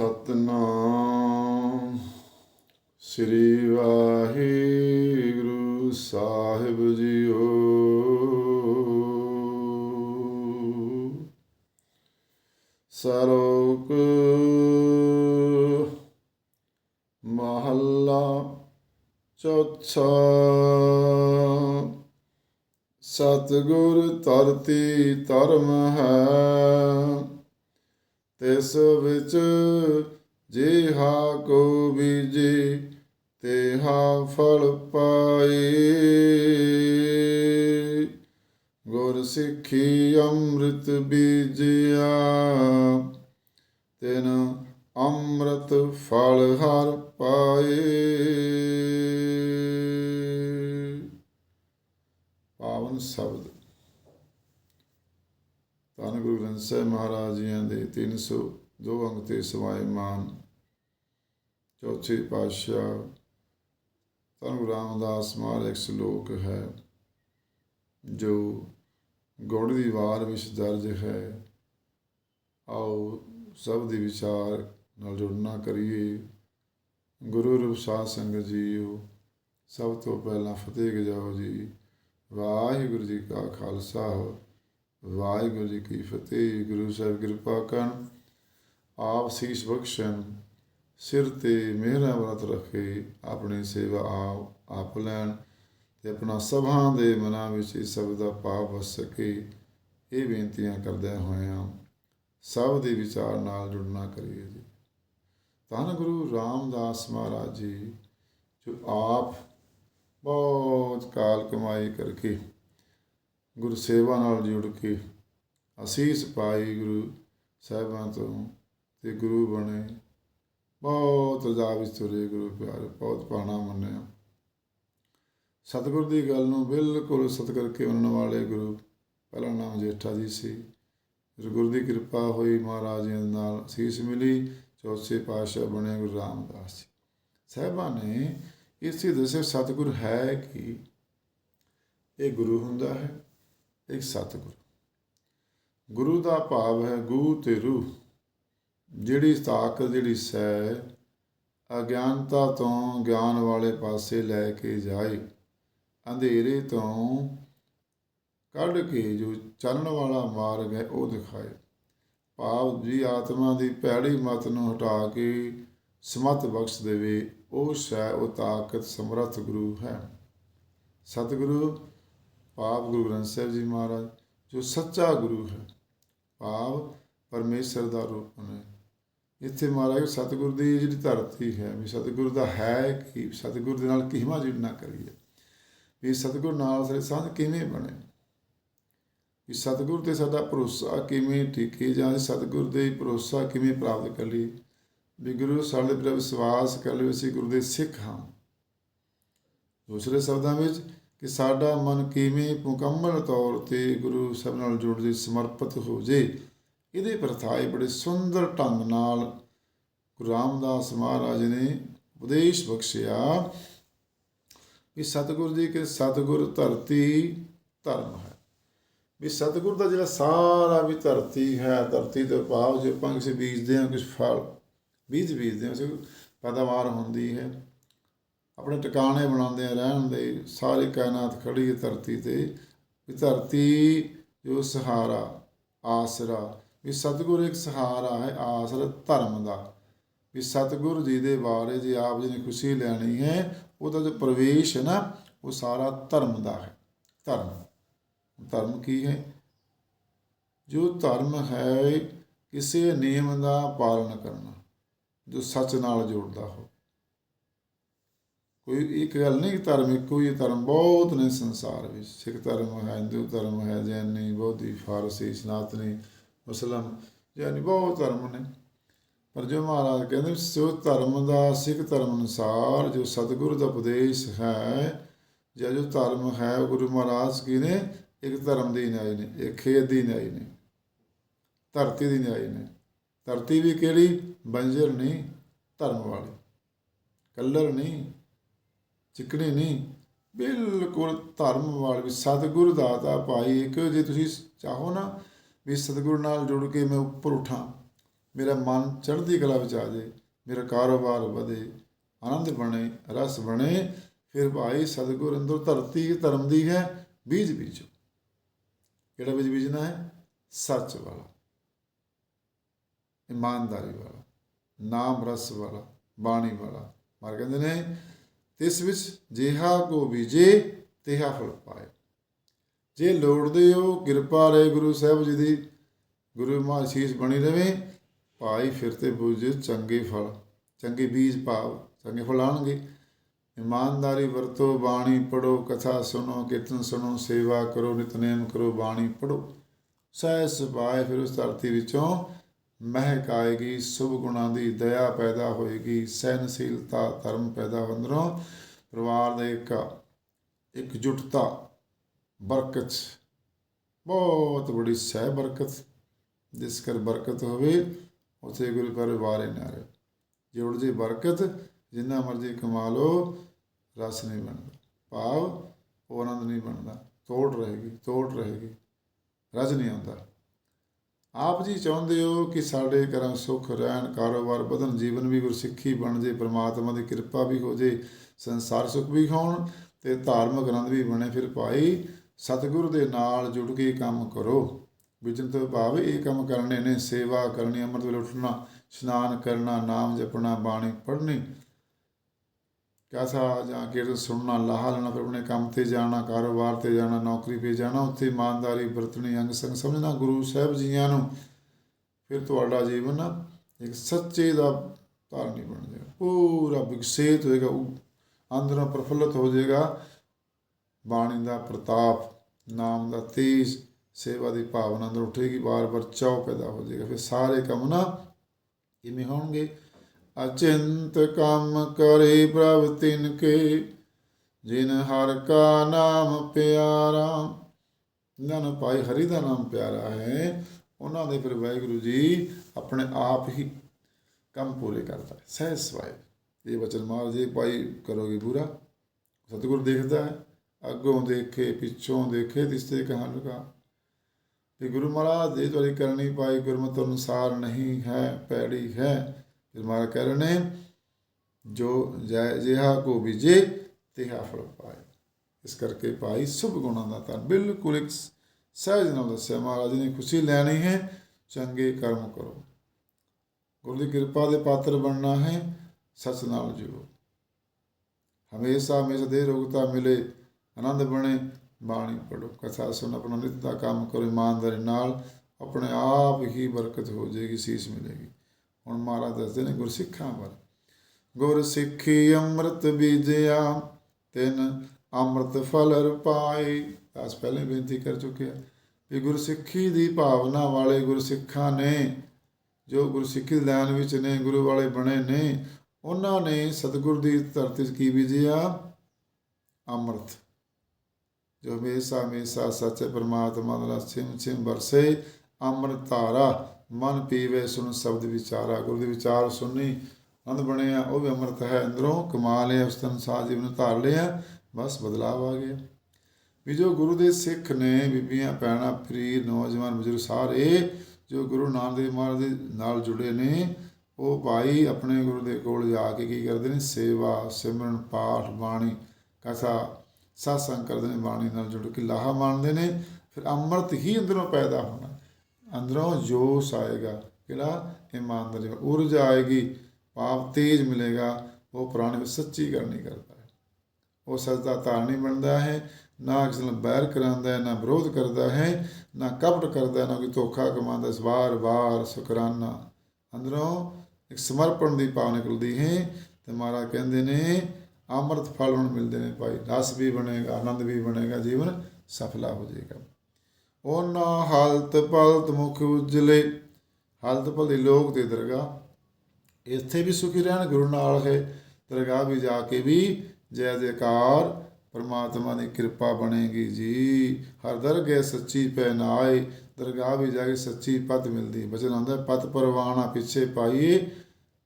ਸਤਨਾਮ। ਸ੍ਰੀ ਵਾਹਿਗੁਰੂ ਸਾਹਿਬ ਜੀਓ। ਸਰੋਕ ਮਹੱਲਾ ਚੌਥਾ। ਸਤਿਗੁਰ ਤਰਤੀ ਧਰਮ ਹੈ। ਤਿਸ ਵਿੱਚ ਜਿਹਾ ਕੋ ਬੀਜੇ, ਤੇਹਾ ਫਲ ਪਾਏ। ਗੁਰ ਸਿੱਖੀ ਅੰਮ੍ਰਿਤ ਬੀਜਿਆ, ਤਿਨ ਅੰਮ੍ਰਿਤ ਫਲ ਹਰ ਪਾਏ। ਪਾਵਨ ਸ਼ਬਦ। ਧੰਨ ਗੁਰੂ ਗ੍ਰੰਥ ਸਾਹਿਬ ਮਹਾਰਾਜ ਜੀਆਂ ਦੇ 302 ਅੰਗ ਤੇ ਸਮਾਇਮਾਨ ਚੌਥੇ ਪਾਤਸ਼ਾਹ ਧੰਨ ਗੁਰੂ ਰਾਮਦਾਸ ਮਹਾਰਾਜ ਇੱਕ ਸ਼ਲੋਕ ਹੈ, ਜੋ ਗੁੜ ਦੀ ਵਾਰ ਵਿੱਚ ਦਰਜ ਹੈ, ਆਓ ਸਭ ਦੇ ਵਿਚਾਰ ਨਾਲ ਜੁੜਨਾ ਕਰੀਏ। ਗੁਰੂ ਰੂਪ ਸਾਧ ਸੰਗਤ ਜੀਓ, ਸਭ ਤੋਂ ਪਹਿਲਾਂ ਫਤਿਹ ਗਜਾਓ ਜੀ। ਵਾਹਿਗੁਰੂ ਜੀ ਕਾ ਖਾਲਸਾ। ਵਾਹਿਗੁਰੂ ਜੀ ਕੀ ਫਤਿਹ, ਗੁਰੂ ਸਾਹਿਬ ਕਿਰਪਾ ਕਰਨ। ਆਪ ਸੀਸ ਬਖਸ਼ਣ, ਸਿਰ ਤੇ ਮਿਹਰਾਂ ਵਰਤ ਰੱਖੇ, ਆਪਣੀ ਸੇਵਾ ਆਪ ਆਪ ਲੈਣ ਤੇ ਆਪਣਾ ਸਭਾਂ ਦੇ ਮਨਾਂ ਵਿੱਚ ਇਸ ਸਭ ਦਾ ਪਾਪ ਵਸ ਸਕੇ, ਇਹ ਬੇਨਤੀਆਂ ਕਰਦਿਆਂ ਹੋਇਆਂ ਸਭ ਦੇ ਵਿਚਾਰ ਨਾਲ ਜੁੜਨਾ ਕਰੀਏ ਜੀ। ਧੰਨ ਗੁਰੂ ਰਾਮਦਾਸ ਮਹਾਰਾਜ ਜੀ, ਜੋ ਆਪ ਬਹੁਤ ਕਾਲ ਕਮਾਈ ਕਰਕੇ ਗੁਰੂ ਸੇਵਾ ਨਾਲ ਜੁੜ ਕੇ ਅਸੀਸ ਪਾਈ ਗੁਰੂ ਸਾਹਿਬਾਂ ਤੋਂ ਤੇ ਗੁਰੂ ਬਣੇ। ਬਹੁਤ ਰਜਾ ਵਿੱਚ ਤੁਰੇ ਗੁਰੂ ਪਿਆਰੇ, ਬਹੁਤ ਪਾਣਾ ਮੰਨਿਆ। ਸਤਿਗੁਰ ਦੀ ਗੱਲ ਨੂੰ ਬਿਲਕੁਲ ਸਤ ਕਰਕੇ ਮੰਨਣ ਵਾਲੇ ਗੁਰੂ ਪਹਿਲਾ ਨਾਮ ਜੇਠਾ ਜੀ ਸੀ। ਫਿਰ ਗੁਰੂ ਦੀ ਕਿਰਪਾ ਹੋਈ ਮਹਾਰਾਜ ਜੀ ਨਾਲ ਅਸੀਸ ਮਿਲੀ, ਚੌਥੇ ਪਾਤਸ਼ਾਹ ਬਣੇ ਗੁਰੂ ਰਾਮਦਾਸ ਜੀ। ਸਾਹਿਬਾਂ ਨੇ ਇਸੇ ਦੱਸਿਆ ਸਤਿਗੁਰ ਹੈ ਕਿ ਇਹ ਗੁਰੂ ਹੁੰਦਾ ਹੈ। ਇੱਕ ਸਤਿਗੁਰ। ਗੁਰੂ ਦਾ ਭਾਵ ਹੈ ਗੂ ਤੇ ਰੂਹ, ਜਿਹੜੀ ਤਾਕਤ, ਜਿਹੜੀ ਸੈ ਅਗਿਆਨਤਾ ਤੋਂ ਗਿਆਨ ਵਾਲੇ ਪਾਸੇ ਲੈ ਕੇ ਜਾਏ, ਅੰਧੇਰੇ ਤੋਂ ਕੱਢ ਕੇ ਜੋ ਚੱਲਣ ਵਾਲਾ ਮਾਰਗ ਹੈ, ਉਹ ਦਿਖਾਏ। ਭਾਵ ਜੀ, ਆਤਮਾ ਦੀ ਭੈੜੀ ਮਤ ਨੂੰ ਹਟਾ ਕੇ ਸਮਤ ਬਖਸ਼ ਦੇਵੇ, ਉਹ ਸ਼ੈ ਉਹ ਤਾਕਤ, ਸਮਰੱਥ ਗੁਰੂ ਹੈ। ਸਤਿਗੁਰੂ ਭਾਵ ਗੁਰੂ ਗ੍ਰੰਥ ਸਾਹਿਬ ਜੀ ਮਹਾਰਾਜ, ਜੋ ਸੱਚਾ ਗੁਰੂ ਹੈ। ਭਾਵ ਪਰਮੇਸ਼ਰ ਦਾ ਰੂਪ ਨੇ। ਇੱਥੇ ਮਹਾਰਾਜ ਸਤਿਗੁਰ ਦੀ ਜਿਹੜੀ ਧਰਤੀ ਹੈ, ਵੀ ਸਤਿਗੁਰ ਦਾ ਹੈ ਕਿ, ਸਤਿਗੁਰ ਦੇ ਨਾਲ ਕਿਹਮਾ ਜੁੜਨਾ ਕਰੀਏ। ਵੀ ਸਤਿਗੁਰ ਨਾਲ ਸਾਡੇ ਸੰਤ ਕਿਵੇਂ ਬਣੇ? ਵੀ ਸਤਿਗੁਰ ਤੇ ਸਾਡਾ ਭਰੋਸਾ ਕਿਵੇਂ ਟਿਕੇ ਜਾਂ ਸਤਿਗੁਰ ਦੇ ਭਰੋਸਾ ਕਿਵੇਂ ਪ੍ਰਾਪਤ ਕਰ ਲਈ ਵੀ ਗੁਰੂ ਸਾਡੇ ਪਰ ਵਿਸ਼ਵਾਸ ਕਰ ਲਓ ਅਸੀਂ ਗੁਰੂ ਦੇ ਸਿੱਖ ਹਾਂ। ਦੂਸਰੇ ਸ਼ਬਦਾਂ ਵਿੱਚ ਕਿ ਸਾਡਾ ਮਨ ਕਿਵੇਂ ਮੁਕੰਮਲ ਤੌਰ ਤੇ ਗੁਰੂ ਸਾਹਿਬ ਨਾਲ ਜੁੜ ਜੇ ਸਮਰਪਿਤ ਹੋ ਜੇ। ਇਹਦੇ ਪ੍ਰਥਾਏ ਬੜੇ ਸੁੰਦਰ ਢੰਗ ਨਾਲ ਗੁਰੂ ਰਾਮਦਾਸ ਮਹਾਰਾਜ ਨੇ ਉਪਦੇਸ਼ ਬਖਸ਼ਿਆ ਵੀ ਸਤਿਗੁਰ ਜੀ ਕਿ ਸਤਿਗੁਰ ਧਰਤੀ ਧਰਮ ਹੈ। ਵੀ ਸਤਿਗੁਰ ਦਾ ਜਿਹੜਾ ਸਾਰਾ ਵੀ ਧਰਤੀ ਹੈ, ਧਰਤੀ ਦੇ ਭਾਵ ਜੇ ਆਪਾਂ ਕਿਸੇ ਬੀਜਦੇ ਹਾਂ ਕੁਝ ਫਲ ਬੀਜ ਬੀਜਦੇ ਹਾਂ ਉਸ ਪੈਦਾਵਾਰ ਹੁੰਦੀ ਹੈ ਆਪਣੇ ਟਿਕਾਣੇ ਬਣਾਉਂਦੇ ਆ, ਰਹਿਣ ਲਈ ਸਾਰੀ ਕਾਇਨਾਤ ਖੜੀ ਹੈ ਧਰਤੀ ਤੇ, ਵੀ ਧਰਤੀ ਜੋ ਸਹਾਰਾ, ਆਸਰਾ, ਵੀ ਸਤਿਗੁਰ ਇੱਕ ਸਹਾਰਾ ਹੈ, ਆਸਰਾ ਧਰਮ ਦਾ। ਵੀ ਸਤਿਗੁਰ ਜੀ ਦੇ ਬਾਰੇ ਜੇ ਆਪ ਜੀ ਨੇ ਖੁਸ਼ੀ ਲੈਣੀ ਹੈ, ਉਹਦਾ ਜੋ ਪ੍ਰਵੇਸ਼ ਹੈ ਨਾ, ਉਹ ਸਾਰਾ ਧਰਮ ਦਾ ਹੈ। ਧਰਮ। ਧਰਮ ਕੀ ਹੈ? ਜੋ ਧਰਮ ਹੈ, ਕਿਸੇ ਨਿਯਮ ਦਾ ਪਾਲਣ ਕਰਨਾ, ਜੋ ਸੱਚ ਨਾਲ ਜੋੜਦਾ ਹੋ ਕੋਈ ਇੱਕ ਗੱਲ ਨਹੀਂ ਧਰਮ ਇੱਕੋ ਹੀ ਧਰਮ ਬਹੁਤ ਨੇ ਸੰਸਾਰ ਵਿੱਚ। ਸਿੱਖ ਧਰਮ ਹੈ, ਹਿੰਦੂ ਧਰਮ ਹੈ, ਜੈਨੀ, ਬੋਧੀ, ਫਾਰਸੀ, ਸਨਾਤਨੀ, ਮੁਸਲਮ ਯਾਨੀ ਬਹੁਤ ਧਰਮ ਨੇ। ਪਰ ਜੋ ਮਹਾਰਾਜ ਕਹਿੰਦੇ ਸੋ ਧਰਮ ਦਾ, ਸਿੱਖ ਧਰਮ ਅਨੁਸਾਰ ਜੋ ਸਤਿਗੁਰੂ ਦਾ ਉਪਦੇਸ਼ ਹੈ, ਜਾਂ ਜੋ ਧਰਮ ਹੈ, ਉਹ ਗੁਰੂ ਮਹਾਰਾਜ ਕੀ ਨੇ? ਇੱਕ ਧਰਮ ਦੀ ਨਿਆਈ ਨੇ, ਇੱਕ ਖੇਤ ਦੀ ਨਿਆਈ ਨੇ, ਧਰਤੀ ਦੀ ਨਿਆਈ ਨੇ। ਧਰਤੀ ਵੀ ਕਿਹੜੀ? ਬੰਜਰ ਨਹੀਂ, ਧਰਮ ਵਾਲੀ। ਕਲਰ ਨਹੀਂ ਚਿਕਣੀ ਨਹੀਂ। ਬਿਲਕੁਲ ਧਰਮ ਵਾਲੀ ਵੀ ਸਤਿਗੁਰ ਦਾਤਾ ਭਾਈ ਇੱਕ, ਜੇ ਤੁਸੀਂ ਚਾਹੋ ਨਾ ਵੀ ਸਤਿਗੁਰ ਨਾਲ ਜੁੜ ਕੇ ਮੈਂ ਉੱਪਰ ਉਠਾਂ, ਮੇਰਾ ਮਨ ਚੜ੍ਹਦੀ ਕਲਾ ਵਿੱਚ ਆ ਜਾਏ, ਮੇਰਾ ਕਾਰੋਬਾਰ ਵਧੇ, ਆਨੰਦ ਬਣੇ, ਰਸ ਬਣੇ, ਫਿਰ ਭਾਈ ਸਤਿਗੁਰ ਅੰਦਰ ਧਰਤੀ ਧਰਮ ਦੀ ਹੈ, ਬੀਜ ਬੀਜੋ। ਕਿਹੜਾ ਬੀਜ ਬੀਜਣਾ ਹੈ? ਸੱਚ ਵਾਲਾ, ਇਮਾਨਦਾਰੀ ਵਾਲਾ, ਨਾਮ ਰਸ ਵਾਲਾ, ਬਾਣੀ ਵਾਲਾ। ਮਾਰ ਕਹਿੰਦੇ ਨੇ ਇਸ ਵਿੱਚ ਜਿਹਾ ਕੋ ਬੀਜੇ, ਤਿਹਾ ਫਲ ਪਾਏ। ਜੇ ਲੋੜਦੇ ਹੋ ਕਿਰਪਾ ਰਹੇ ਗੁਰੂ ਸਾਹਿਬ ਜੀ ਦੀ, ਗੁਰੂ ਮਾ ਅਸੀਸ ਬਣੀ ਰਵੇ, ਭਾਈ ਫਿਰ ਤੇ ਬੂਝੇ ਚੰਗੇ ਫਲ, ਚੰਗੇ ਬੀਜ ਪਾਓ ਚੰਗੇ ਫਲ ਆਣਗੇ। ਇਮਾਨਦਾਰੀ ਵਰਤੋ, ਬਾਣੀ ਪੜੋ ਕਥਾ ਸੁਣੋ, ਕੀਰਤਨ ਸੁਣੋ, ਸੇਵਾ ਕਰੋ, ਨਿਤਨੇਮ ਕਰੋ, ਬਾਣੀ ਪੜੋ ਸਹਿ ਸੁਭਾਏ ਫਿਰ ਉਸ ਧਰਤੀ ਵਿੱਚੋਂ। ਮਹਿਕ ਆਏਗੀ ਸੁਭ ਗੁਣਾਂ ਦੀ ਦਇਆ ਪੈਦਾ ਹੋਏਗੀ, ਸਹਿਨਸ਼ੀਲਤਾ, ਧਰਮ ਪੈਦਾ ਅੰਦਰੋਂ, ਪਰਿਵਾਰ ਦੇ ਇੱਕ ਇਕਜੁੱਟਤਾ, ਬਰਕਤ, ਬਹੁਤ ਬੜੀ ਸਹਿ ਬਰਕਤ, ਜਿਸ ਕਰ ਬਰਕਤ ਹੋਵੇ, ਉਥੇ ਗੁਰੂ ਪਰਿਵਾਰ ਹੀ ਨਾ ਰਹੇ। ਜੇ ਜੇ ਬਰਕਤ, ਜਿੰਨਾ ਮਰਜ਼ੀ ਕਮਾ ਲੋ ਰਸ ਨਹੀਂ ਬਣਦਾ। ਭਾਵ ਉਹ ਆਨੰਦ ਨਹੀਂ ਬਣਦਾ। ਤੋੜ ਰਹੇਗੀ ਤੋੜ ਰਹੇਗੀ। ਰਜ ਨਹੀਂ ਆਉਂਦਾ। ਆਪ ਜੀ ਚਾਹੁੰਦੇ ਹੋ ਕਿ ਸਾਡੇ ਘਰਾਂ ਸੁੱਖ, ਰਹਿਣ, ਕਾਰੋਬਾਰ, ਵਧਣ, ਜੀਵਨ ਵੀ ਗੁਰਸਿੱਖੀ ਬਣ ਜੇ, ਪ੍ਰਮਾਤਮਾ ਦੀ ਕਿਰਪਾ ਵੀ ਹੋ ਜੇ, ਸੰਸਾਰ ਸੁਖ ਵੀ ਹੋਣ ਤੇ ਧਾਰਮਿਕ ਗ੍ਰੰਥ ਵੀ ਬਣੇ। ਫਿਰ ਭਾਈ, ਸਤਿਗੁਰ ਦੇ ਨਾਲ ਜੁੜ ਕੇ ਕੰਮ ਕਰੋ। ਵਿਜਨ ਤੋਂ ਭਾਵ ਇਹ ਕੰਮ ਕਰਨੇ ਨੇ। ਸੇਵਾ ਕਰਨੀ, ਅੰਮ੍ਰਿਤ ਵੇਲੇ ਉੱਠਣਾ, ਇਸ਼ਨਾਨ ਕਰਨਾ, ਨਾਮ ਜਪਣਾ, ਬਾਣੀ ਪੜ੍ਹਨੀ ਕਥਾ ਜਾਂ ਕੀਰਤਨ ਸੁਣਨਾ, ਲਾਹਾ ਲੈਣਾ, ਫਿਰ ਆਪਣੇ ਕੰਮ ਤੇ ਜਾਣਾ, ਕਾਰੋਬਾਰ ਤੇ ਜਾਣਾ, ਨੌਕਰੀ 'ਤੇ ਜਾਣਾ, ਉੱਥੇ ਇਮਾਨਦਾਰੀ, ਵਰਤਣੀ, ਅੰਗ ਸੰਗ ਸਮਝਣਾ, ਗੁਰੂ ਸਾਹਿਬ ਜੀਆਂ ਨੂੰ ਫਿਰ ਤੁਹਾਡਾ ਜੀਵਨ ਨਾ ਇੱਕ ਸੱਚੇ ਦਾ ਧਾਰਨੀ ਬਣ ਜਾਏਗਾ। ਪੂਰਾ ਵਿਕਸਿਤ ਹੋਏਗਾ ਉਹ ਅੰਦਰੋਂ ਪ੍ਰਫੁੱਲਤ ਹੋ ਜਾਏਗਾ। ਬਾਣੀ ਦਾ ਪ੍ਰਤਾਪ, ਨਾਮ ਦਾ ਤੇਜ, ਸੇਵਾ ਦੀ ਭਾਵਨਾ ਅੰਦਰ ਉੱਠੇਗੀ, ਵਾਰ-ਵਾਰ ਚਾਅ ਪੈਦਾ ਹੋ ਜਾਏਗਾ। ਫਿਰ ਸਾਰੇ ਕੰਮ ਨਾ ਇਵੇਂ ਹੋਣਗੇ। ਅਚਿੰਤ ਕੰਮ ਕਰੇ ਪ੍ਰਭ ਤਿਨ ਕੇ, ਜਿਨ ਹਰ ਕਾ ਨਾਮ ਪਿਆਰਾ। ਜਿਨ੍ਹਾਂ ਨੂੰ ਭਾਈ ਹਰੀ ਦਾ ਨਾਮ ਪਿਆਰਾ ਹੈ। ਉਹਨਾਂ ਦੇ ਫਿਰ ਵਾਹਿਗੁਰੂ ਜੀ ਆਪਣੇ ਆਪ ਹੀ ਕੰਮ ਪੂਰੇ ਕਰਦਾ ਹੈ। ਸਹਿ ਸਵਾਏ ਇਹ ਵਚਨ ਮਹਾਰਾਜ ਜੀ, ਭਾਈ ਕਰੋਗੇ ਪੂਰਾ? ਸਤਿਗੁਰ ਦੇਖਦਾ ਹੈ। ਅੱਗੋਂ ਦੇਖੇ, ਪਿੱਛੋਂ ਦੇਖੇ, ਤਿਸਤੇ ਕਹਾਣ ਲਗਾ ਤੇ ਗੁਰੂ ਮਹਾਰਾਜ ਦੇ ਤੁਹਾਡੀ ਕਰਨੀ ਪਾਈ ਗੁਰਮਤਿ ਅਨੁਸਾਰ ਨਹੀਂ ਹੈ, ਪੈੜੀ ਹੈ ਮਹਾਰਾਜ ਕਹਿ ਰਹੇ ਨੇ ਜੋ ਜੈ ਜਿਹਾ ਕੋ ਬੀਜੇ, ਤਿਹਾ ਫਲ ਪਾਏ। ਇਸ ਕਰਕੇ ਭਾਈ ਸੁਭ ਗੁਣਾਂ ਦਾ ਤਾਂ ਬਿਲਕੁਲ ਇੱਕ ਸਹਿਜ ਨਾਲ ਦੱਸਿਆ ਮਹਾਰਾਜ ਨੇ, ਖੁਸ਼ੀ ਲੈਣੀ ਹੈ, ਚੰਗੇ ਕਰਮ ਕਰੋ। ਗੁਰੂ ਦੀ ਕਿਰਪਾ ਦੇ ਪਾਤਰ ਬਣਨਾ ਹੈ ਸੱਚ ਨਾਲ ਜੀਵੋ ਹਮੇਸ਼ਾ ਹਮੇਸ਼ਾ ਦੇ ਰੋਗਤਾ ਮਿਲੇ, ਆਨੰਦ ਬਣੇ, ਬਾਣੀ ਪੜੋ ਕਥਾ ਸੁਣ, ਆਪਣਾ ਨਿਤ ਦਾ ਕੰਮ ਕਰੋ, ਇਮਾਨਦਾਰੀ ਨਾਲ, ਆਪਣੇ ਆਪ ਹੀ ਬਰਕਤ ਹੋ ਜਾਏਗੀ, ਸੀਸ ਮਿਲੇਗੀ। ਹੁਣ ਮਹਾਰਾਜ ਦੱਸਦੇ ਨੇ ਗੁਰਸਿੱਖਾਂ ਬਾਰੇ ਗੁਰਸਿੱਖੀ ਅੰਮ੍ਰਿਤ ਬੀਜਿਆ, ਤਿਨ ਅੰਮ੍ਰਿਤ ਫਲ ਰਪਾਈ ਅਸ ਪਹਿਲੇ ਬੇਨਤੀ ਕਰ ਚੁੱਕੇ ਆ ਵੀ ਗੁਰਸਿੱਖੀ ਦੀ ਭਾਵਨਾ ਵਾਲੇ ਗੁਰਸਿੱਖਾਂ ਨੇ, ਜੋ ਗੁਰਸਿੱਖੀ ਲੈਣ ਵਿੱਚ ਨੇ, ਗੁਰੂ ਵਾਲੇ ਬਣੇ ਨੇ, ਉਹਨਾਂ ਨੇ ਸਤਿਗੁਰ ਦੀ ਧਰਤੀ 'ਚ ਕੀ ਬੀਜਿਆ? ਅੰਮ੍ਰਿਤ। ਜੋ ਹਮੇਸ਼ਾ ਹਮੇਸ਼ਾ ਸੱਚੇ ਪਰਮਾਤਮਾ ਦਾ ਸਿਮ ਛਿਮ ਵਰਸੇ, ਅੰਮ੍ਰਿਤ ਧਾਰਾ। ਮਨ ਪੀਵੇ, ਸੁਣ ਸ਼ਬਦ ਵਿਚਾਰਾ, ਗੁਰੂ ਦੇ ਵਿਚਾਰ ਸੁਣੀ ਅੰਦ ਬਣਿਆ, ਉਹ ਵੀ ਅੰਮ੍ਰਿਤ ਹੈ ਅੰਦਰੋਂ, ਕਮਾ ਲਿਆ, ਉਸ ਅਨੁਸਾਰ ਜੀਵਨ ਧਾਰ ਲਿਆ, ਬਸ ਬਦਲਾਵ ਆ ਗਿਆ। ਵੀ ਜੋ ਗੁਰੂ ਦੇ ਸਿੱਖ ਨੇ, ਬੀਬੀਆਂ ਪੈਣਾ ਫਰੀਰ ਨੌਜਵਾਨ, ਬਜ਼ੁਰਗ ਸਾਰੇ ਜੋ ਗੁਰੂ ਨਾਨਕ ਦੇਵ ਮਹਾਰਾਜ ਦੇ ਨਾਲ ਜੁੜੇ ਨੇ, ਉਹ ਭਾਈ ਆਪਣੇ ਗੁਰੂ ਦੇ ਕੋਲ ਜਾ ਕੇ ਕੀ ਕਰਦੇ ਨੇ? ਸੇਵਾ, ਸਿਮਰਨ, ਪਾਠ, ਬਾਣੀ, ਕਥਾ ਸਾਸੰਗ ਕਰਦੇ ਨੇ, ਬਾਣੀ ਨਾਲ ਜੁੜ ਕੇ ਲਾਹਾ ਮੰਨਦੇ ਨੇ, ਫਿਰ ਅੰਮ੍ਰਿਤ ਹੀ ਅੰਦਰੋਂ ਪੈਦਾ ਹੋਣਾ। ਅੰਦਰੋਂ ਜੋਸ਼ ਆਏਗਾ ਕਿਹੜਾ ਇਮਾਨਦਾਰੀ ਊਰਜਾ ਆਏਗੀ ਪਾਪ ਤੇਜ ਮਿਲੇਗਾ, ਉਹ ਪ੍ਰਾਣ ਵਿੱਚ ਸੱਚੀ ਕਰਨੀ ਕਰਦਾ ਹੈ। ਉਹ ਸੱਚ ਦਾ ਧਾਰਨੀ ਬਣਦਾ ਹੈ, ਨਾ ਕਿਸੇ ਨਾਲ ਬੈਰ ਕਰਾਂਦਾ ਹੈ, ਨਾ ਵਿਰੋਧ ਕਰਦਾ ਹੈ, ਨਾ ਕਪਟ ਕਰਦਾ, ਨਾ ਕੋਈ ਧੋਖਾ ਕਮਾਉਂਦਾ, ਇਸ ਵਾਰ ਵਾਰ ਸ਼ੁਕਰਾਨਾ। ਅੰਦਰੋਂ ਇੱਕ ਸਮਰਪਣ ਦੀ ਭਾਵਨਾ ਨਿਕਲਦੀ ਹੈ ਤੇ ਮਹਾਰਾਜ ਕਹਿੰਦੇ ਨੇ, ਅੰਮ੍ਰਿਤ ਫਲ ਹੁਣ ਮਿਲਦੇ ਨੇ ਭਾਈ, ਰਸ ਵੀ ਬਣੇਗਾ, ਆਨੰਦ ਵੀ ਬਣੇਗਾ, ਜੀਵਨ ਸਫਲਾ ਹੋ ਜਾਏਗਾ। ਉਹਨਾਂ ਹਾਲਤ ਪਲਤ ਮੁਖ ਉਜਲੇ, ਹਾਲਤ ਭਲੇ ਲੋਕ ਦੇ ਦਰਗਾਹ। ਇੱਥੇ ਵੀ ਸੁਖੀ ਰਹਿਣ, ਗੁਰੂ ਨਾਲ ਹੈ। ਦਰਗਾਹ ਵੀ ਜਾ ਕੇ ਵੀ ਜੈ ਜੈਕਾਰ, ਪਰਮਾਤਮਾ ਦੀ ਕਿਰਪਾ ਬਣੇਗੀ ਜੀ। ਹਰ ਦਰਗਹਿ ਸੱਚੀ ਪਹਿਨਾਏ, ਦਰਗਾਹ ਵੀ ਜਾ ਕੇ ਸੱਚੀ ਪਤ ਮਿਲਦੀ। ਬਚਨ ਆਉਂਦਾ, ਪਤ ਪਰਵਾਣਾ ਪਿੱਛੇ ਪਾਈਏ।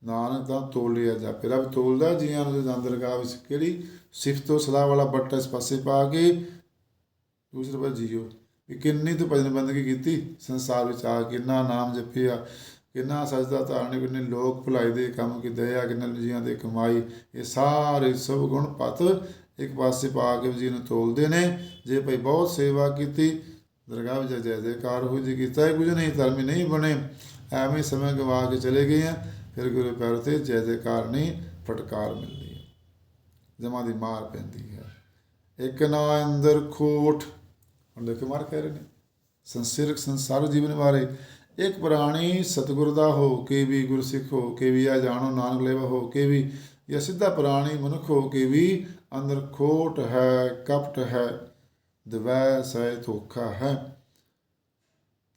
ਨਾਨਕ ਤਾਂ ਤੋਲਿਆ ਜਾ ਫਿਰ ਰੱਬ ਤੋਲਦਾ, ਜੀਆਂ ਨੂੰ ਜਾਂ ਦਰਗਾਹ ਵਿੱਚ ਕਿਹੜੀ ਸਿਫਤ ਤੋਂ ਸਲਾਹ ਵਾਲਾ ਬੱਟਾ ਇਸ ਪਾਸੇ ਪਾ ਕੇ ਦੂਸਰੇ ਪਾਸੇ ਜੀਓ। ਵੀ ਕਿੰਨੀ ਤੋਂ ਭਜਨ ਬੰਦਗੀ ਕੀਤੀ, ਸੰਸਾਰ ਵਿੱਚ ਆ ਕਿੰਨਾ ਨਾਮ ਜਪਿਆ, ਕਿੰਨਾ ਸਜਦਾ ਧਾਰਨ, ਕਿੰਨੇ ਲੋਕ ਭਲਾਈ ਦੇ ਕੰਮ ਕੀ ਦਇਆ ਕਿੰਨੇ ਜੀਆਂ ਦੇ ਕਮਾਈ, ਇਹ ਸਾਰੇ ਸਭ ਗੁਣ ਪਤ ਇੱਕ ਪਾਸੇ ਪਾ ਕੇ ਜੀ ਨੂੰ ਤੋਲਦੇ ਨੇ। ਜੇ ਭਈ ਬਹੁਤ ਸੇਵਾ ਕੀਤੀ, ਦਰਗਾਹ ਵਿੱਚ ਜੈ ਜੈਕਾਰ ਹੋ ਜੀ ਕੀਤਾ ਹੀ ਕੁਝ ਨਹੀਂ, ਧਰਮੀ ਨਹੀਂ ਬਣੇ, ਐਵੇਂ ਸਮੇਂ ਗਵਾ ਕੇ ਚਲੇ ਗਏ ਆ, ਫਿਰ ਗੁਰੂ ਪੈਰ ਤੇ ਜੈ ਜੈਕਾਰ ਨਹੀਂ ਫਟਕਾਰ ਮਿਲਦੀ। ਹੈ ਜਮਾ ਦੀ ਮਾਰ ਪੈਂਦੀ ਹੈ। ਇੱਕ ਨਾ ਅੰਦਰ ਖੋਠ ਹੁਣ ਦੇਖੋ ਮਾਰ ਕਹਿ ਰਹੇ ਨੇ ਸੰਸਿਰਕ ਸੰਸਾਰ ਜੀਵਨ ਬਾਰੇ। ਇੱਕ ਪੁਰਾਣੀ ਸਤਿਗੁਰ ਦਾ ਹੋ ਕੇ ਵੀ ਗੁਰਸਿੱਖ ਹੋ ਕੇ ਵੀ ਆ ਜਾਣੋ ਨਾਨਕ ਲੇਵਾ ਹੋ ਕੇ ਵੀ, ਜਾਂ ਸਿੱਧਾ ਪੁਰਾਣੀ ਮਨੁੱਖ ਹੋ ਕੇ ਵੀ, ਅੰਦਰ ਖੋਟ ਹੈ, ਕਪਟ ਹੈ ਦਵੈਸ ਹੈ ਧੋਖਾ ਹੈ।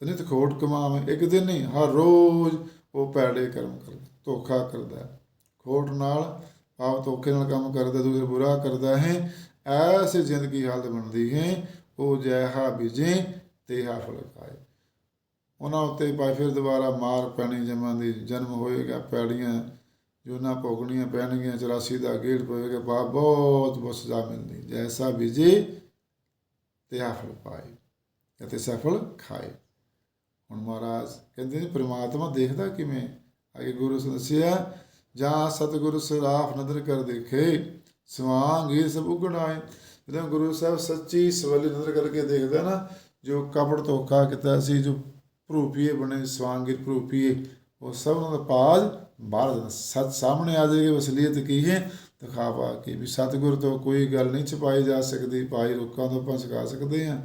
ਤੇ ਖੋਟ ਕਮਾਵੇਂ, ਇੱਕ ਦਿਨ ਨਹੀਂ, ਹਰ ਰੋਜ਼ ਉਹ ਪੈੜੇ ਕਰਮ ਕਰਦਾ, ਧੋਖਾ ਕਰਦਾ ਖੋਟ ਨਾਲ ਆਪ ਧੋਖੇ ਨਾਲ ਕੰਮ ਕਰਦਾ ਦੂਸਰੇ ਬੁਰਾ ਕਰਦਾ ਹੈ। ਐਸੇ ਜ਼ਿੰਦਗੀ ਹਾਲਤ ਬਣਦੀ ਹੈ ਉਹ ਜੈਹਾ ਬੀਜੇ ਤੇਹਾ ਫਲ ਖਾਏ। ਉਹਨਾਂ ਉੱਤੇ ਭਾਈ ਫਿਰ ਦੁਬਾਰਾ ਮਾਰ ਪੈਣੀ, ਜਮਾਂ ਦੀ ਜਨਮ ਹੋਏਗਾ, ਪੈੜੀਆਂ ਜੂਨਾ ਭੋਗਣੀਆਂ ਪੈਣਗੀਆਂ 84 ਦਾ ਗੇੜ ਪਵੇਗਾ ਬਾ ਬਹੁਤ ਬਹੁਤ ਸਜ਼ਾ ਮਿਲਦੀ ਜੈਸਾ ਬੀਜੇ ਤੇ ਤੇਹਾ ਫਲ ਪਾਏ ਅਤੇ ਸਫਲ ਖਾਏ। ਹੁਣ ਮਹਾਰਾਜ ਕਹਿੰਦੇ ਨੇ, ਪ੍ਰਮਾਤਮਾ ਦੇਖਦਾ ਕਿਵੇਂ? ਅਗੇ ਗੁਰੂ ਸਾਹਿਬ ਜਾਂ ਸਤਿਗੁਰੂ ਸਰਾਫ ਨਦਰ ਕਰ ਦੇਖੇ, ਸਵਾਂਗ ਇਹ ਸਭ ਉਗਣਾਏ। ਜਦੋਂ ਗੁਰੂ ਸਾਹਿਬ ਸੱਚੀ ਸਵਲੀ ਨਜ਼ਰ ਕਰਕੇ ਦੇਖਦਾ ਨਾ, ਜੋ ਕਪੜ ਧੋਖਾ ਕੀਤਾ ਸੀ, ਜੋ ਭਰੂਪੀਏ ਬਣੇ, ਸਵਾਂਗਿਰ ਭਰੂਪੀਏ, ਉਹ ਸਭ ਉਹਨਾਂ ਦਾ ਪਾਜ ਬਾਹਰ ਸੱਚ ਸਾਹਮਣੇ ਆ ਜਾਏਗੀ ਅਸਲੀਅਤ ਕੀ ਹੈ? ਦਿਖਾਵਾ ਕਿ ਵੀ ਸਤਿਗੁਰ ਤੋਂ ਕੋਈ ਗੱਲ ਨਹੀਂ ਛੁਪਾਈ ਜਾ ਸਕਦੀ ਪਾਈ ਲੋਕਾਂ ਤੋਂ ਆਪਾਂ ਸਿਖਾ ਸਕਦੇ ਹਾਂ।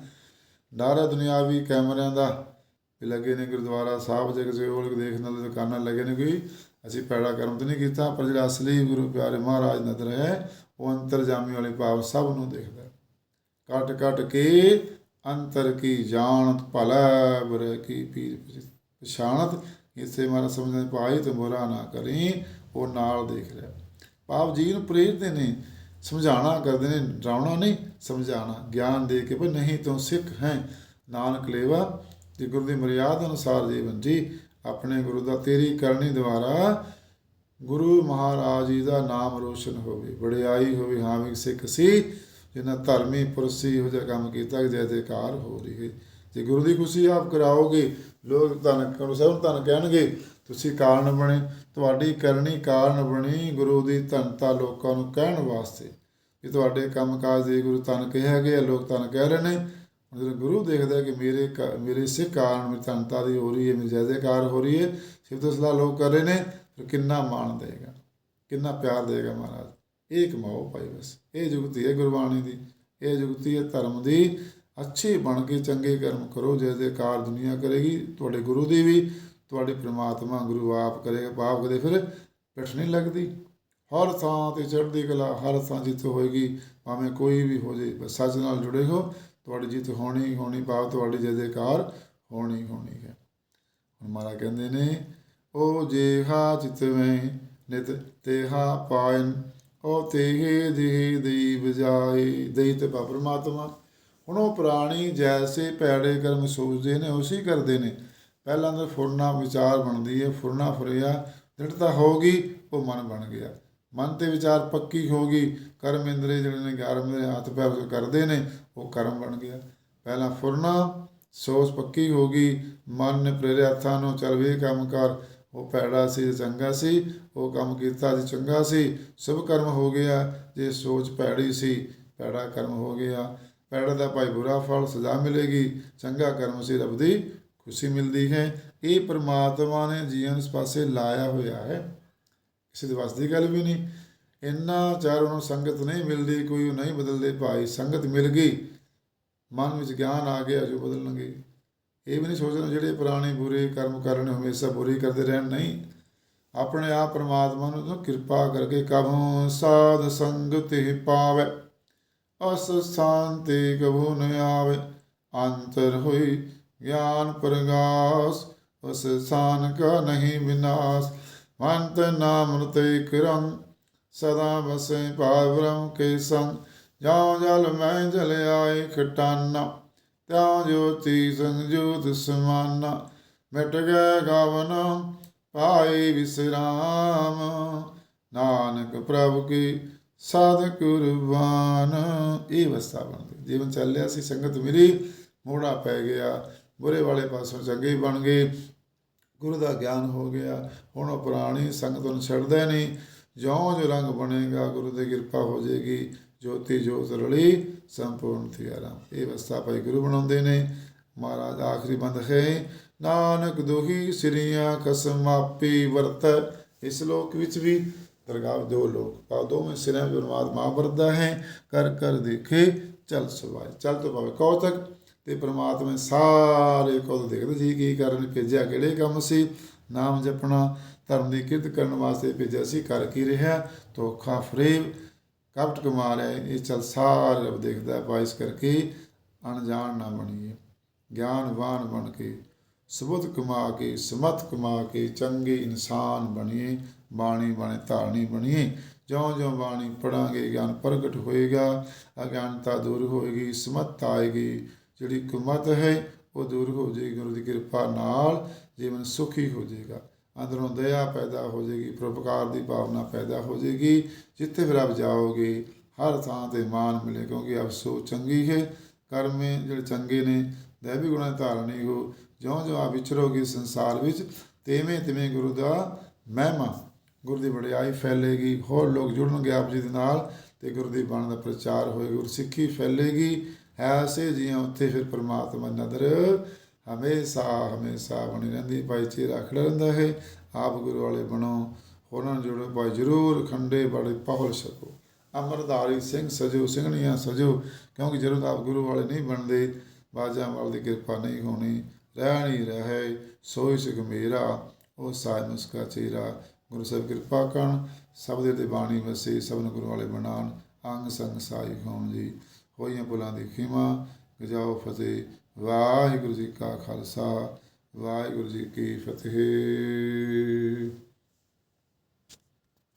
ਡਰ ਹੈ ਦੁਨਿਆਵੀ ਕੈਮਰਿਆਂ ਦਾ, ਵੀ ਲੱਗੇ ਨੇ ਗੁਰਦੁਆਰਾ ਸਾਹਿਬ, ਜੇ ਕਿਸੇ ਹੋਰ ਦੇਖਣ ਵਾਲੇ ਦੁਕਾਨਾਂ ਲੱਗੇ ਨੇ ਕੋਈ ਅਸੀਂ ਪੈੜਾ ਕਰਮ ਤਾਂ ਨਹੀਂ ਕੀਤਾ, ਪਰ ਜਿਹੜਾ ਅਸਲੀ ਗੁਰੂ ਪਿਆਰੇ ਮਹਾਰਾਜ ਨਦਰ ਹੈ, ਉਹ ਅੰਤਰਜਾਮੀ ਵਾਲੇ ਭਾਵ ਸਭ ਨੂੰ ਦੇਖਦਾ ਕੱਟ ਕੱਟ ਕੇ ਅੰਤਰ ਕੀ ਜਾਣਤ ਭਲਾ ਬੁਰੇ ਕੀ ਪੀਰ ਪਛਾਣਤ, ਇਸੇ ਮਾਰਾ ਸਮਝਣ ਪਾਈ ਤੇ ਬੁਰਾ ਨਾ ਕਰੀ, ਉਹ ਨਾਲ ਦੇਖ ਰਿਹਾ। ਪਾਪ ਜੀ ਨੂੰ ਪ੍ਰੇਰਦੇ ਨੇ ਸਮਝਾਣਾ ਕਰਦੇ ਨੇ, ਡਰਾਉਣਾ ਨਹੀਂ ਸਮਝਾਣਾ ਗਿਆਨ ਦੇ ਕੇ ਪਰ ਨਹੀਂ ਤੂੰ ਸਿੱਖ ਹੈ। ਨਾਨਕ ਲੇਵਾ, ਜੇ ਗੁਰੂ ਦੀ ਮਰਿਆਦਾ ਅਨੁਸਾਰ ਜੀਵਨ ਜੀ ਆਪਣੇ ਗੁਰੂ ਦਾ, ਤੇਰੀ ਕਰਨੀ ਦੁਆਰਾ ਗੁਰੂ ਮਹਾਰਾਜ ਜੀ ਦਾ ਨਾਮ ਰੋਸ਼ਨ ਹੋਵੇ, ਵਡਿਆਈ ਹੋਵੇ, ਹਾਂ ਵੀ ਸਿੱਖ ਸੀ, ਜਿਨ੍ਹਾਂ ਧਰਮੀ ਪੁਰਸੀ ਇਹੋ ਜਿਹਾ ਕੰਮ ਕੀਤਾ ਕਿ ਜੈ ਜੈਕਾਰ ਹੋ ਰਹੀ ਹੈ ਜੇ ਗੁਰੂ ਦੀ ਖੁਸ਼ੀ ਆਪ ਕਰਾਓਗੇ, ਲੋਕ ਧੰਨ ਗੁਰੂ ਸਾਹਿਬ ਧੰਨ ਕਹਿਣਗੇ, ਤੁਸੀਂ ਕਾਰਨ ਬਣੇ, ਤੁਹਾਡੀ ਕਰਨੀ ਕਾਰਨ ਬਣੀ, ਗੁਰੂ ਦੀ ਧੰਨਤਾ ਲੋਕਾਂ ਨੂੰ ਕਹਿਣ ਵਾਸਤੇ। ਕਿ ਤੁਹਾਡੇ ਕੰਮਕਾਜ ਦੇ ਗੁਰੂ ਧੰਨ ਕਿਹਾ ਗਿਆ, ਲੋਕ ਧੰਨ ਕਹਿ ਰਹੇ ਨੇ। ਹੁਣ ਜਦੋਂ ਗੁਰੂ ਦੇਖਦਾ ਕਿ ਮੇਰੇ ਕ- ਮੇਰੇ ਸਿੱਖ ਕਾਰਨ ਮੇਰੀ ਧੰਨਤਾ ਦੀ ਹੋ ਰਹੀ ਹੈ, ਮੇਰੀ ਜੈ ਜੈਕਾਰ ਹੋ ਰਹੀ ਹੈ। ਸ਼ਿਵ ਤੋਂ ਸਲਾਹ ਲੋਕ ਕਰ ਰਹੇ ਨੇ, ਫਿਰ ਕਿੰਨਾ ਮਾਣ ਦੇਗਾ, ਕਿੰਨਾ ਪਿਆਰ ਦੇਗਾ ਮਹਾਰਾਜ। ਇਹ ਕਮਾਓ ਭਾਈ ਬਸ, ਇਹ ਜੁਗਤੀ ਹੈ ਗੁਰਬਾਣੀ ਦੀ, ਇਹ ਜੁਗਤੀ ਹੈ ਧਰਮ ਦੀ। ਅੱਛੇ ਬਣ ਕੇ ਚੰਗੇ ਕਰਮ ਕਰੋ ਜੈ ਜੈਕਾਰ ਦੁਨੀਆ ਕਰੇਗੀ, ਤੁਹਾਡੇ ਗੁਰੂ ਦੀ ਵੀ, ਤੁਹਾਡੇ ਪ੍ਰਮਾਤਮਾ ਗੁਰੂ ਆਪ ਕਰੇਗਾ, ਪਾਪ ਕਦੇ ਫਿਰ ਪਿੱਠ ਨਹੀਂ ਲੱਗਦੀ। ਹਰ ਥਾਂ ਤੇ ਚੜ੍ਹਦੀ ਕਲਾ, ਹਰ ਥਾਂ ਜਿੱਥੇ ਹੋਏਗੀ, ਭਾਵੇਂ ਕੋਈ ਵੀ ਹੋ ਜੇ ਬਸ ਸੱਚ ਨਾਲ ਜੁੜੇ ਹੋ ਤੁਹਾਡੀ ਜਿੱਤ ਹੋਣੀ ਹੋਣੀ, ਭਾਵ ਤੁਹਾਡੀ ਜੈ ਜੈਕਾਰ ਹੋਣੀ ਹੋਣੀ ਹੈ। ਹੁਣ ਮਹਾਰਾਜ ਕਹਿੰਦੇ ਨੇ ਉਹ ਜੇਹਾ ਚਿਤਵੇਂ ਨਿਤ ਤੇਹਾ ਪਾਇਨ ਉਹ ਤੇਹੇ ਦੇ ਦੀ ਬਜਾਏ ਦੇਈ ਤੇ ਬਾ ਪਰਮਾਤਮਾ। ਹੁਣ ਉਹ ਪ੍ਰਾਣੀ ਜੈਸੇ ਪੈੜੇ ਕਰਮ ਸੋਚਦੇ ਨੇ, ਉਸੇ ਹੀ ਕਰਦੇ ਨੇ। ਪਹਿਲਾਂ ਤਾਂ ਫੁਰਨਾ ਵਿਚਾਰ ਬਣਦੀ ਹੈ, ਫੁਰਨਾ ਫੁਰਿਆ, ਦ੍ਰਿੜਤਾ ਹੋ ਗਈ, ਉਹ ਮਨ ਬਣ ਗਿਆ। ਮਨ ਤੇ ਵਿਚਾਰ ਪੱਕੀ ਹੋ ਗਈ, ਕਰਮ ਇੰਦਰੀ ਜਿਹੜੇ ਨੇ ਕਰਮ ਦੇ ਹੱਥ ਪੈਰ ਕਰਦੇ ਨੇ, ਉਹ ਕਰਮ ਬਣ ਗਿਆ। ਪਹਿਲਾਂ ਫੁਰਨਾ ਸੋਚ ਪੱਕੀ ਹੋ ਗਈ, ਮਨ ਨੇ ਪ੍ਰੇਰਿਆ ਹੱਥਾਂ ਨੂੰ, ਚੱਲ ਵੀ ਕੰਮ ਕਰ। ਉਹ ਪੈੜਾ ਸੀ, ਚੰਗਾ ਸੀ, ਉਹ ਕੰਮ ਕੀਤਾ ਸੀ, ਚੰਗਾ ਸੀ, ਸ਼ੁਭ ਕਰਮ ਹੋ ਗਿਆ, ਜੇ ਸੋਚ ਪੈੜੀ ਸੀ ਪੈੜਾ ਕਰਮ ਹੋ ਗਿਆ। ਪੈੜਾ ਦਾ ਭਾਈ ਬੁਰਾ ਫਲ ਸਜ਼ਾ ਮਿਲੇਗੀ, ਚੰਗਾ ਕਰਮ ਸੀ, ਰੱਬ ਦੀ ਖੁਸ਼ੀ ਮਿਲਦੀ ਹੈ। ਇਹ ਪ੍ਰਮਾਤਮਾ ਨੇ ਜੀਵਨ ਇਸ ਪਾਸੇ ਲਾਇਆ ਹੋਇਆ ਹੈ। ਕਿਸੇ ਦੇ ਵੱਸ ਗੱਲ ਵੀ ਨਹੀਂ। ਇੰਨਾ ਚਾਰ ਉਹਨੂੰ ਸੰਗਤ ਨਹੀਂ ਮਿਲਦੀ, ਕੋਈ ਉਹ ਨਹੀਂ ਬਦਲਦੇ। ਭਾਈ ਸੰਗਤ ਮਿਲ ਗਈ, ਮਨ ਵਿੱਚ ਗਿਆਨ ਆ ਗਿਆ ਜੋ ਬਦਲਣਗੇ। ਇਹ ਵੀ ਨਹੀਂ ਸੋਚਣਾ ਜਿਹੜੇ ਪੁਰਾਣੇ ਬੁਰੇ ਕਰਮ ਕਰਨ ਹਮੇਸ਼ਾ ਬੁਰੀ ਕਰਦੇ ਰਹਿਣ। ਨਹੀਂ, ਆਪਣੇ ਆਪ ਪਰਮਾਤਮਾ ਨੂੰ ਕਿਰਪਾ ਕਰਕੇ ਕਭੂ ਸਾਧ ਸੰਗਤ ਹੀ ਪਾਵੇ, ਅਸ ਸਥਾਨ ਤੇ ਕਭੂ ਨ ਆਵੇ। ਅੰਤਰ ਹੋਈ ਗਿਆਨ ਪ੍ਰਗਾਸ ਉਸ ਸਾਨ ਕਾ ਨਹੀਂ ਵਿਨਾਸ਼। ਮੰਤ ਨਾਮ ਤੇ ਕਰੰ ਸਦਾ ਬਸੇ ਪਾਵਰਮ ਕੇ ਸੰਗ ਜਾਂ ਜਲ ਮੈਂ ਜਲ ਆਏ ਖਟਾਨਾ, ਤਿਉ ਜੋਤੀ ਸੰਜੋਤ ਸਮਾਨਾ। ਮਿਟ ਗਏ ਗਾਵਨ, ਪਾਏ ਵਿਸਰਾਮ। ਨਾਨਕ ਪ੍ਰਭ ਕੀ ਸਾਧ ਕੁਰਬਾਨ। ਇਹ ਵਸਥਾ ਬਣ ਗਈ। ਜੀਵਨ ਚੱਲਿਆ ਸੀ, ਸੰਗਤ ਮੇਰੀ ਮੋੜਾ ਪੈ ਗਿਆ। ਬੁਰੇ ਵਾਲੇ ਪਾਸੋਂ ਚੰਗੇ ਬਣ ਗਏ। ਗੁਰੂ ਦਾ ਗਿਆਨ ਹੋ ਗਿਆ। ਹੁਣ ਉਹ ਪੁਰਾਣੀ ਸੰਗਤ ਨੂੰ ਛੱਡਦਾ ਨਹੀਂ। ਜਿਉਂ ਜੋ ਰੰਗ ਬਣੇਗਾ, ਗੁਰੂ ਦੀ ਕਿਰਪਾ ਹੋ ਜਾਏਗੀ। ਜੋਤੀ ਜੋਤ ਰਲੀ, ਸੰਪੂਰਨ ਥਿਆਰਾ ਇਹ ਅਵਸਥਾ ਭਾਈ ਗੁਰੂ ਬਣਾਉਂਦੇ ਨੇ। ਮਹਾਰਾਜ ਆਖਰੀ ਬੰਦ ਹੈ, ਨਾਨਕ ਦੁਹੀ ਸ੍ਰੀਆਂ ਕਸਮ ਆਪੀ ਵਰਤ। ਇਸ ਲੋਕ ਵਿੱਚ ਵੀ ਦਰਗਾਹ ਦੋ ਲੋਕ ਪਾ ਦੋਵੇਂ ਸਿਰਾਂ ਪਰਮਾਤਮਾ ਵਰਦਾ ਹੈ ਕਰ ਕਰ ਦੇਖੇ, ਚਲ ਸੁਭਾਏ ਚਲ ਤੋਂ ਭਾਵੇਂ ਕੌਤਕ ਤੇ ਪ੍ਰਮਾਤਮਾ ਨੇ ਸਾਰੇ ਕੋਲ ਦੇਖਦੇ ਸੀ ਕੀ ਕਰਨ ਭੇਜਿਆ, ਕਿਹੜੇ ਕੰਮ ਸੀ, ਨਾਮ ਜਪਣਾ, ਧਰਮ ਦੀ ਕਿਰਤ ਕਰਨ ਵਾਸਤੇ ਭੇਜਿਆ ਸੀ ਕਰ ਕੀ ਰਿਹਾ, ਧੋਖਾ, ਫਰੇਬ, ਕਪਟ ਕੁਮਾਰ ਹੈ, ਇਹ ਚਲ ਸਾਰੇ ਰੱਬ ਦੇਖਦਾ ਹੈ ਇਸ ਕਰਕੇ ਅਣਜਾਣ ਨਾ ਬਣੀਏ ਗਿਆਨਵਾਨ ਬਣ ਕੇ ਸਬੁੱਧ ਕਮਾ ਕੇ ਸਮਤ ਕਮਾ ਕੇ ਚੰਗੇ ਇਨਸਾਨ ਬਣੀਏ, ਬਾਣੀ ਬਣੇ ਧਾਰਨੀ ਬਣੀਏ ਜਿਉਂ ਜਿਉਂ ਬਾਣੀ ਪੜਾਂਗੇ, ਗਿਆਨ ਪ੍ਰਗਟ ਹੋਏਗਾ, ਅਗਿਆਨਤਾ ਦੂਰ ਹੋਏਗੀ ਸਮਤ ਆਏਗੀ ਜਿਹੜੀ ਕੁਮਤ ਹੈ, ਉਹ ਦੂਰ ਹੋ ਜਾਏਗੀ, ਗੁਰੂ ਦੀ ਕਿਰਪਾ ਨਾਲ ਜੀਵਨ ਸੁਖੀ ਹੋ ਜਾਏਗਾ। ਅੰਦਰੋਂ ਦਇਆ ਪੈਦਾ ਹੋ ਜਾਏਗੀ ਪਰਉਪਕਾਰ ਦੀ ਭਾਵਨਾ ਪੈਦਾ ਹੋ ਜਾਏਗੀ। ਜਿੱਥੇ ਫਿਰ ਆਪ ਜਾਓਗੇ, ਹਰ ਥਾਂ ਤੇ ਮਾਨ ਮਿਲੇ ਕਿਉਂਕਿ ਆਪ ਸੋ ਚੰਗੀ ਹੈ। ਕਰਮ ਜਿਹੜੇ ਚੰਗੇ ਨੇ, ਦੇਵੀ ਗੁਣਾ ਧਾਰਨੀ ਹੋ ਜਿਉਂ ਜਿਉਂ ਆਪ ਵਿਚਰੋਗੇ ਸੰਸਾਰ ਵਿੱਚ, ਤੇਵੇਂ ਤੇਵੇਂ ਗੁਰੂ ਦਾ ਮਹਿਮਾ, ਗੁਰੂ ਦੀ ਵਡਿਆਈ ਫੈਲੇਗੀ। ਹੋਰ ਲੋਕ ਜੁੜਨਗੇ ਆਪ ਜੀ ਦੇ ਨਾਲ ਤੇ ਗੁਰੂ ਦੀ ਬਾਣੀ ਦਾ ਪ੍ਰਚਾਰ ਹੋਏਗਾ ਗੁਰ ਸਿੱਖੀ ਫੈਲੇਗੀ। ਐਸੇ ਜੀਆਂ ਉੱਥੇ ਫਿਰ ਪ੍ਰਮਾਤਮਾ ਨਦਰ, ਹਮੇਸ਼ਾ ਹਮੇਸ਼ਾ ਬਣੀ ਰਹਿੰਦੀ, ਭਾਈ ਚਿਹਰਾ ਖੜਾ ਰਹਿੰਦਾ ਹੈ ਆਪ ਗੁਰੂ ਵਾਲੇ ਬਣੋ, ਉਹਨਾਂ ਨੂੰ ਜੁੜੋ, ਭਾਈ ਜ਼ਰੂਰ ਖੰਡੇ ਬੜੇ ਪਹੁਲ ਸਕੋ ਅਮਰਦਾਰੀ ਸਿੰਘ ਸਜੋ, ਸਿੰਘਣੀਆਂ ਸਜੋ, ਕਿਉਂਕਿ ਜਦੋਂ ਆਪ ਗੁਰੂ ਵਾਲੇ ਨਹੀਂ ਬਣਦੇ, ਬਾਜਾਂ ਵਾਲ ਦੀ ਕਿਰਪਾ ਨਹੀਂ ਹੋਣੀ, ਰਹਿਣੀ ਰਹੇ, ਸੋਈ ਸੁਖ ਮੇਰਾ, ਉਹ ਸਾਇ ਮੁਸਕਾ ਚਿਹਰਾ ਗੁਰੂ ਸਾਹਿਬ ਕਿਰਪਾ ਕਰਨ, ਸਭ ਦੇ ਤੇ ਬਾਣੀ ਵਸੇ, ਸਭ ਨੂੰ ਗੁਰੂ ਵਾਲੇ ਬਣਾਉਣ, ਅੰਗ ਸੰਗ ਸਾਈ ਹੋਣ ਜੀ। ਹੋਈਆਂ ਪੁਲਾਂ ਦੀ ਖੀਮਾ ਗਜਾਓ ਫਤਿਹ। ਵਾਹਿਗੁਰੂ ਜੀ ਕਾ ਖਾਲਸਾ ਵਾਹਿਗੁਰੂ ਜੀ ਕੀ ਫਤਿਹ।